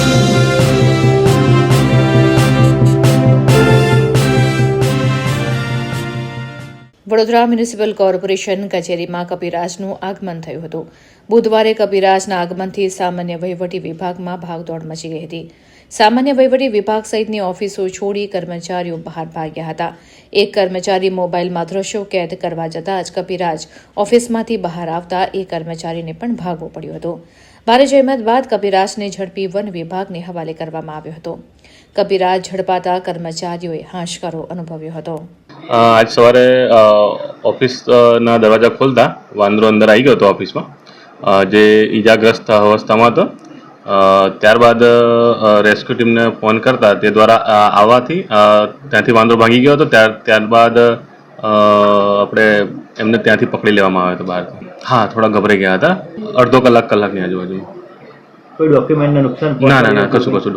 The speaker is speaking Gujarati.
Thank you. Vadodara municipal corporation કચેરીમાં કપિરાજનું આગમન થયું હતું. બુધવારે કપિરાજના આગમનથી સામાન્ય વહીવટી વિભાગમાં ભાગદોડ મચી ગઈ હતી. સામાન્ય વહીવટી વિભાગ સહિતની ઓફિસો છોડી કર્મચારીઓ બહાર ભાગ્યા હતા. એક કર્મચારી મોબાઈલમાં દ્રશ્યો કેદ કરવા જતાં જ કપિરાજ ઓફિસમાંથી બહાર આવતા એ કર્મચારીને પણ ભાગવો પડ્યું હતું. ભારે જહેમત બાદ કપિરાજને ઝડપી વન વિભાગને હવાલે કરવામાં આવ્યો હતો. કપિરાજ ઝડપાતા કર્મચારીઓએ હાશકારો અનુભવ્યો હતો. આજ સવારે ઓફિસના દરવાજા ખોલતા વાંદરો અંદર આવી ગયો હતો ઓફિસમાં. જે ઈજાગ્રસ્ત અવસ્થામાં હતો. ત્યારબાદ રેસ્ક્યુ ટીમને ફોન કરતા તે દ્વારા આવવાથી ત્યાંથી વાંદરો ભાગી ગયો હતો. ત્યાર ત્યારબાદ આપણે એમને ત્યાંથી પકડી લેવામાં આવ્યો હતો બહારથી હા થોડા ગભરાઈ ગયા હતા. અડધો કલાક કલાકની આજુબાજુ કોઈ ડોક્યુમેન્ટને નુકસાન ના ના ના કશું કશું